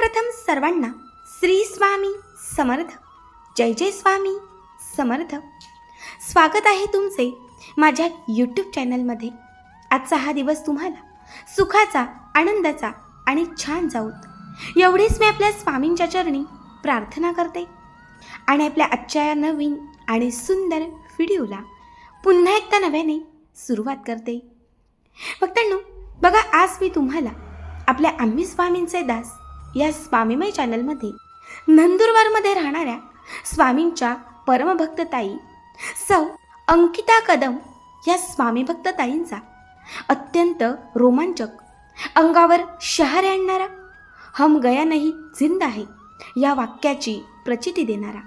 सर्वप्रथम सर्वांना श्री स्वामी समर्थ. जय जय स्वामी समर्थ. स्वागत आहे तुमचे माझ्या यूट्यूब चॅनलमध्ये आजचा हा दिवस तुम्हाला सुखाचा आनंदाचा आणि छान जाऊत एवढीच मी आपल्या स्वामींच्या चरणी प्रार्थना करते आणि आपल्या आजच्या या नवीन आणि सुंदर व्हिडिओला पुन्हा एकदा नव्याने सुरुवात करते. फक्त बघा आज मी तुम्हाला आपल्या आम्ही स्वामींचे दास या स्वामीमय चॅनलमध्ये नंदुरबारमध्ये राहणाऱ्या स्वामींच्या परमभक्तताई सौ अंकिता कदम या स्वामीभक्तताईंचा अत्यंत रोमांचक अंगावर शहारे आणणारा हम गया नाही जिंद आहे या वाक्याची प्रचिती देणारा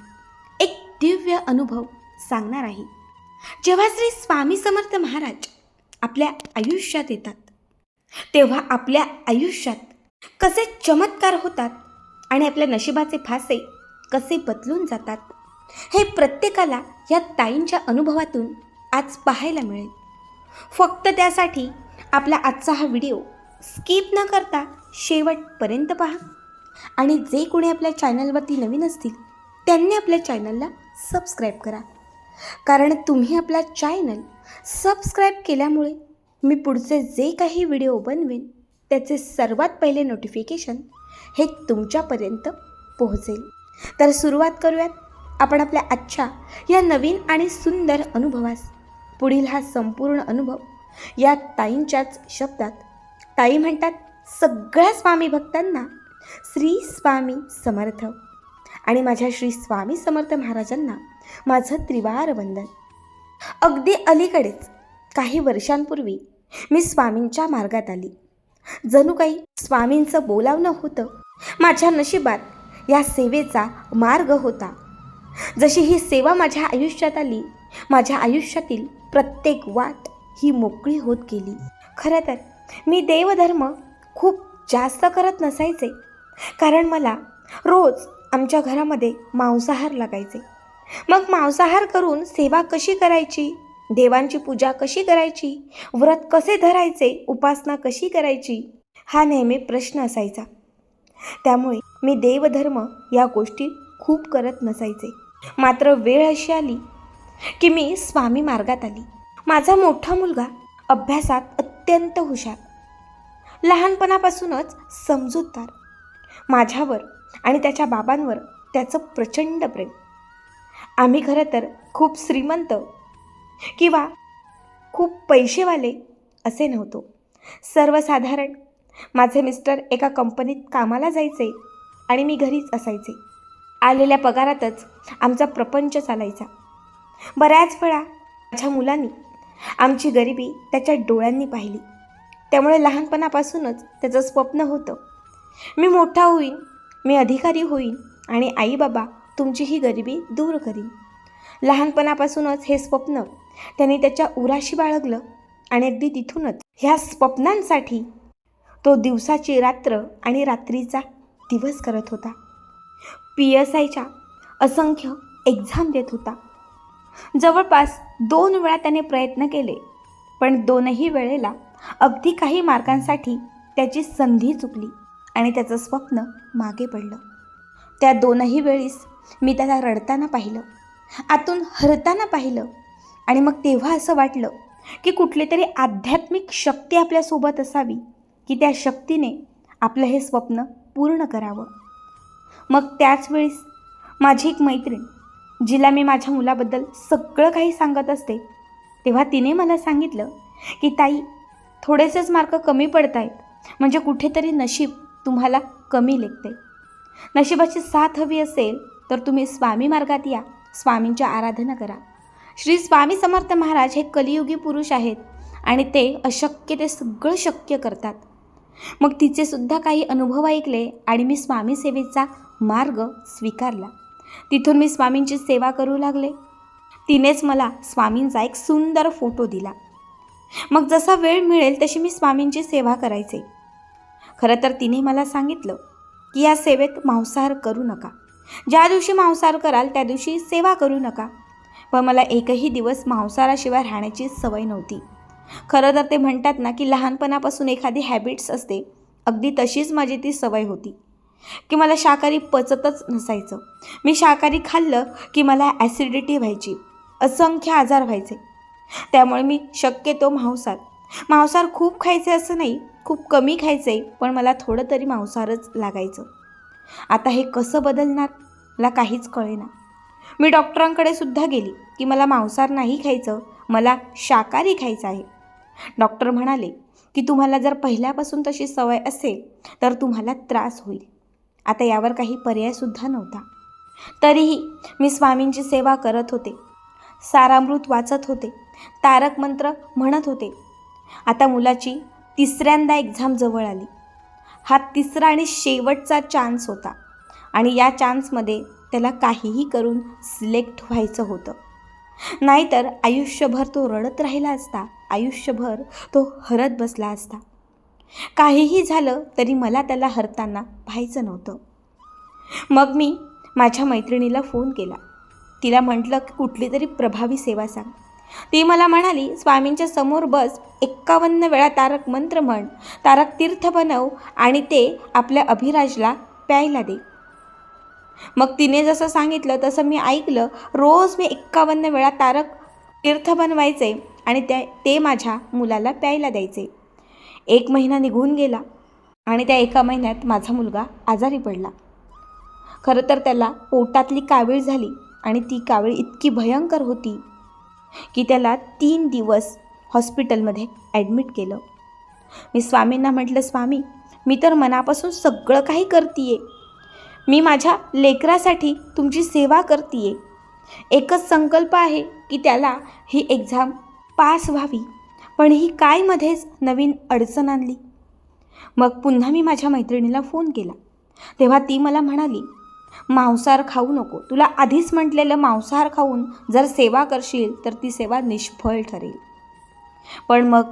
एक दिव्य अनुभव सांगणार आहे. जेव्हा श्री स्वामी समर्थ महाराज आपल्या आयुष्यात येतात तेव्हा आपल्या आयुष्यात कसे चमत्कार होतात आणि आपल्या नशिबाचे फासे कसे बदलून जातात हे प्रत्येकाला या ताईंच्या अनुभवातून आज पाहायला मिळेल. फक्त त्यासाठी आपला आजचा हा व्हिडिओ स्किप न करता शेवटपर्यंत पहा आणि जे कोणी आपल्या चॅनलवरती नवीन असतील त्यांनी आपल्या चॅनलला सबस्क्राईब करा. कारण तुम्ही आपला चॅनल सबस्क्राईब केल्यामुळे मी पुढचे जे काही व्हिडिओ बनवेन त्याचे सर्वात पहिले नोटिफिकेशन हे तुमच्यापर्यंत पोहोचेल. तर सुरुवात करूयात. आपण आपल्या आजच्या या नवीन आणि सुंदर अनुभवास. पुढील हा संपूर्ण अनुभव या ताईंच्याच शब्दात. ताई म्हणतात सगळ्या स्वामी भक्तांना श्री स्वामी समर्थ. आणि माझ्या श्री स्वामी समर्थ महाराजांना माझं त्रिवार वंदन. अगदी अलीकडेच काही वर्षांपूर्वी मी स्वामींच्या मार्गात आली. जणू काही स्वामींचं बोलावणं होतं माझ्या नशिबात या सेवेचा मार्ग होता. जशी ही सेवा माझ्या आयुष्यात आली माझ्या आयुष्यातील प्रत्येक वाट ही मोकळी होत गेली. खरं तर मी देवधर्म खूप जास्त करत नसायचे कारण मला रोज आमच्या घरामध्ये मांसाहार लागायचे. मग मांसाहार करून सेवा कशी करायची? देवांची पूजा कशी करायची? व्रत कसे धरायचे? उपासना कशी करायची? हा नेहमी प्रश्न असायचा. त्यामुळे मी देवधर्म या गोष्टी खूप करत नसायचे. मात्र वेळ अशी आली की मी स्वामी मार्गात आली. माझा मोठा मुलगा अभ्यासात अत्यंत हुशार. लहानपणापासूनच समजूतदार. माझ्यावर आणि त्याच्या बाबांवर त्याचं प्रचंड प्रेम. आम्ही खरं तर खूप श्रीमंत किंवा खूप पैसेवाले असे नव्हतो. सर्वसाधारण माझे मिस्टर एका कंपनीत कामाला जायचे आणि मी घरीच असायचे. आलेल्या पगारातच आमचा प्रपंच चालायचा. बऱ्याच वेळा माझ्या मुलांनी आमची गरिबी त्याच्या डोळ्यांनी पाहिली. त्यामुळे लहानपणापासूनच त्याचं स्वप्न होतं. मी मोठा होईन मी अधिकारी होईन आणि आई बाबा तुमची ही गरिबी दूर करीन. लहानपणापासूनच हे स्वप्न त्याने त्याच्या उराशी बाळगलं आणि अगदी तिथूनच ह्या स्वप्नांसाठी तो दिवसाची रात्र आणि रात्रीचा दिवस करत होता. पी एस आयच्या असंख्य एक्झाम देत होता. जवळपास दोन वेळा त्याने प्रयत्न केले पण दोनही वेळेला अगदी काही मार्कांसाठी त्याची संधी चुकली आणि त्याचं स्वप्न मागे पडलं. त्या दोनही वेळीस मी त्याला रडताना पाहिलं आतून हरताना पाहिलं आणि मग तेव्हा असं वाटलं की कुठली तरी आध्यात्मिक शक्ती आपल्यासोबत असावी की त्या शक्तीने आपलं हे स्वप्न पूर्ण करावं. मग त्याच वेळेस माझी एक मैत्रीण जिला मी माझ्या मुलाबद्दल सगळं काही सांगत असते तेव्हा तिने मला सांगितलं की ताई थोडेसेच मार्क कमी पडत आहेत म्हणजे कुठेतरी नशीब तुम्हाला कमी लेखते. नशिबाची साथ हवी असेल तर तुम्ही स्वामी मार्गात या स्वामींच्या आराधना करा. श्री स्वामी समर्थ महाराज हे कलियुगी पुरुष आहेत आणि ते अशक्य ते सगळं शक्य करतात. मग तिचे सुद्धा काही अनुभव ऐकले आणि मी स्वामी सेवेचा मार्ग स्वीकारला. तिथून मी स्वामींची सेवा करू लागले. तिनेच मला स्वामींचा एक सुंदर फोटो दिला. मग जसा वेळ मिळेल तशी मी स्वामींची सेवा करायचे. खरं तर तिने मला सांगितलं की या सेवेत मांसाहार करू नका. ज्या दिवशी मांसाहार कराल त्या दिवशी सेवा करू नका. पण मला एकही दिवस मांसाहाराशिवाय राहण्याची सवय नव्हती. खरं तर ते म्हणतात ना की लहानपणापासून एखादी हॅबिट्स असते. अगदी तशीच माझी ती सवय होती. की मला शाकाहारी पचतच नसायचं. मी शाकाहारी खाल्लं की मला ॲसिडिटी व्हायची. असंख्य आजार व्हायचे. त्यामुळे मी शक्यतो मांसाहार. मांसाहार खूप खायचे असं नाही खूप कमी खायचे पण मला थोडं तरी मांसाहारच लागायचं. आता हे कसं बदलणार? मला काहीच कळेना. मी डॉक्टरांकडे सुद्धा गेली की मला मांसाहार नाही खायचं मला शाकाहारी खायचं आहे. डॉक्टर म्हणाले की तुम्हाला जर पहिल्यापासून तशी सवय असेल तर तुम्हाला त्रास होईल. आता यावर काही पर्यायसुद्धा नव्हता. तरीही मी स्वामींची सेवा करत होते. सारामृत वाचत होते. तारक मंत्र म्हणत होते. आता मुलाची तिसऱ्यांदा एक्झाम जवळ आली. हा तिसरा आणि शेवटचा चान्स होता. आणि या चान्समध्ये त्याला काहीही करून सिलेक्ट व्हायचं होतं. नाहीतर आयुष्यभर तो रडत राहिला असता. आयुष्यभर तो हरत बसला असता. काहीही झालं तरी मला त्याला हरताना पाहायचं नव्हतं. मग मी माझ्या मैत्रिणीला फोन केला. तिला म्हटलं की कुठली तरी प्रभावी सेवा सांग. ती मला म्हणाली स्वामींच्या समोर बस. एक्कावन्न वेळा तारक मंत्र म्हण. तारक तीर्थ बनव आणि ते आपल्या अभिराजला प्यायला दे. मग तिने जसं सांगितलं तसं मी ऐकलं. रोज मी एक्कावन्न वेळा तारक तीर्थ बनवायचे आणि त्या ते माझ्या मुलाला प्यायला द्यायचे. एक महिना निघून गेला आणि त्या एका महिन्यात माझा मुलगा आजारी पडला. खरं तर त्याला पोटातली कावीळ झाली आणि ती कावीळ इतकी भयंकर होती की त्याला तीन दिवस हॉस्पिटलमध्ये ॲडमिट केलं. मी स्वामींना म्हटलं स्वामी मी तर मनापासून सगळं काही करतीये. मी माझ्या लेकरासाठी तुमची सेवा करतीये. एकच संकल्प आहे की त्याला ही एक्झाम पास व्हावी. पण ही काय मध्येच नवीन अडचण आणली? मग पुन्हा मी माझ्या मैत्रिणीला फोन केला. तेव्हा ती मला म्हणाली मांसाहार खाऊ नको. तुला आधीच म्हटलेलं मांसाहार खाऊन जर सेवा करशील तर ती सेवा निष्फळ ठरेल. पण मग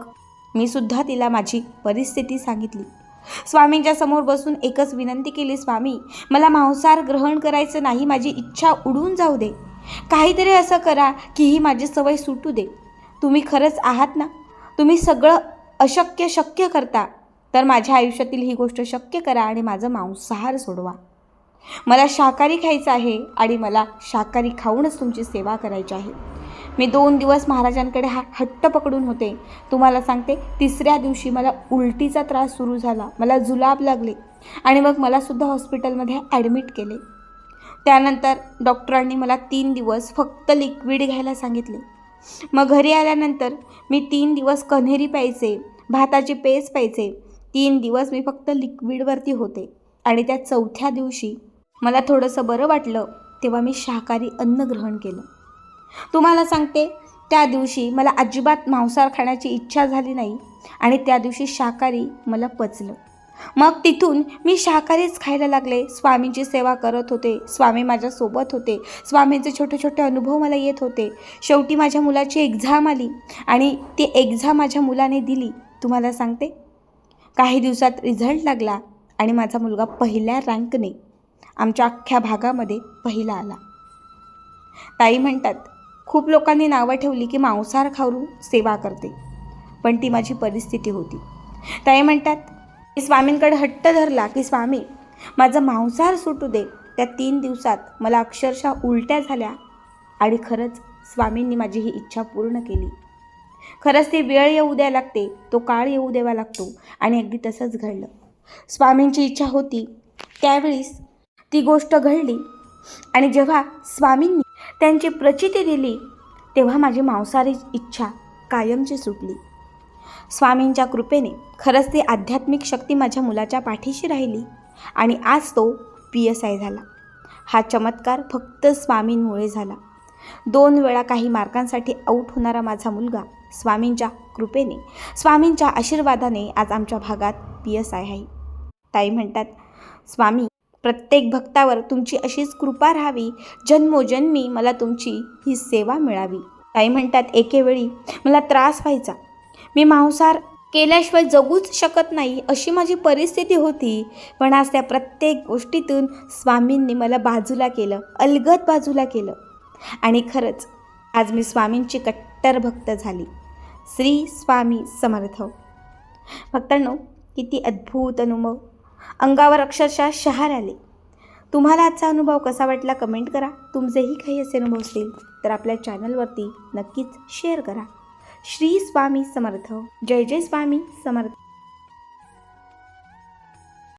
मी सुद्धा तिला माझी परिस्थिती सांगितली. स्वामींच्या समोर बसून एकच विनंती केली स्वामी मला मांसाहार ग्रहण करायचं नाही माझी इच्छा उडून जाऊ दे. काहीतरी असं करा की ही माझी सवय सुटू दे. तुम्ही खरंच आहात ना? तुम्ही सगळं अशक्य शक्य करता. तर माझ्या आयुष्यातील ही गोष्ट शक्य करा आणि माझं मांसाहार सोडवा. मला शाकाहारी खायचं आहे आणि मला शाकाहारी खाऊनच तुमची सेवा करायची आहे. मी दोन दिवस महाराजांकडे हा हट्ट पकडून होते. तुम्हाला सांगते तिसऱ्या दिवशी मला उलटीचा त्रास सुरू झाला. मला जुलाब लागले आणि मग मलासुद्धा हॉस्पिटलमध्ये ॲडमिट केले. त्यानंतर डॉक्टरांनी मला तीन दिवस फक्त लिक्विड घ्यायला सांगितले. मग घरी आल्यानंतर मी तीन दिवस कन्हेरी प्यायचे भाताची पेज प्यायचे. तीन दिवस मी फक्त लिक्विडवरती होते. आणि त्या चौथ्या दिवशी मला थोडंसं बरं वाटलं तेव्हा मी शाकाहारी अन्न ग्रहण केलं. तुम्हाला सांगते त्या दिवशी मला अजिबात मांसाहार खाण्याची इच्छा झाली नाही आणि त्या दिवशी शाकाहारी मला पचलं. मग तिथून मी शाकाहारीच खायला लागले. स्वामींची सेवा करत होते स्वामी माझ्यासोबत होते स्वामींचे छोटे छोटे अनुभव मला येत होते. शेवटी माझ्या मुलाची एक्झाम आली आणि ती एक्झाम माझ्या मुलाने दिली. तुम्हाला सांगते काही दिवसात रिझल्ट लागला आणि माझा मुलगा पहिल्या रँकने आमच्या अख्ख्या भागामध्ये पहिला आला. ताई म्हणतात खूप लोकांनी नावं ठेवली की मांसाहार खाऊन सेवा करते. पण ती माझी परिस्थिती होती. ताई म्हणतात की स्वामींकडे हट्ट धरला की स्वामी माझं मांसाहार सुटू दे. त्या तीन दिवसात मला अक्षरशः उलट्या झाल्या आणि खरंच स्वामींनी माझी ही इच्छा पूर्ण केली. खरंच ती वेळ येऊ द्या लागते तो काळ येऊ द्यावा लागतो आणि अगदी तसंच घडलं. स्वामींची इच्छा होती. त्यावेळीस ती गोष्ट घडली आणि जेव्हा स्वामींनी त्यांची प्रचिती दिली तेव्हा माझी मांसाहारी इच्छा कायमची सुटली. स्वामींच्या कृपेने खरंच ती आध्यात्मिक शक्ती माझ्या मुलाच्या पाठीशी राहिली आणि आज तो पी एस आय झाला. हा चमत्कार फक्त स्वामींमुळे झाला. दोन वेळा काही मार्कांसाठी आऊट होणारा माझा मुलगा स्वामींच्या कृपेने स्वामींच्या आशीर्वादाने आज आमच्या भागात पी एस आय आहे. ताई म्हणतात स्वामी प्रत्येक भक्तावर तुमची अशीच कृपा राहावी. जन्मोजन्मी मला तुमची ही सेवा मिळावी. ताई म्हणतात एकेवेळी मला त्रास व्हायचा. मी मांसाहार केल्याशिवाय जगूच शकत नाही अशी माझी परिस्थिती होती. पण आज त्या प्रत्येक गोष्टीतून स्वामींनी मला बाजूला केलं अलगद बाजूला केलं. आणि खरंच आज मी स्वामींची कट्टर भक्त झाली. श्री स्वामी समर्थ. भक्तांनो किती अद्भुत अनुभव. अंगावर अक्षरशः शहार आले. तुम्हाला आजचा अनुभव कसा वाटला कमेंट करा. तुमचेही काही असे अनुभव असतील तर आपल्या चॅनलवरती नक्कीच शेअर करा. श्री स्वामी समर्थ. जय जय स्वामी समर्थ.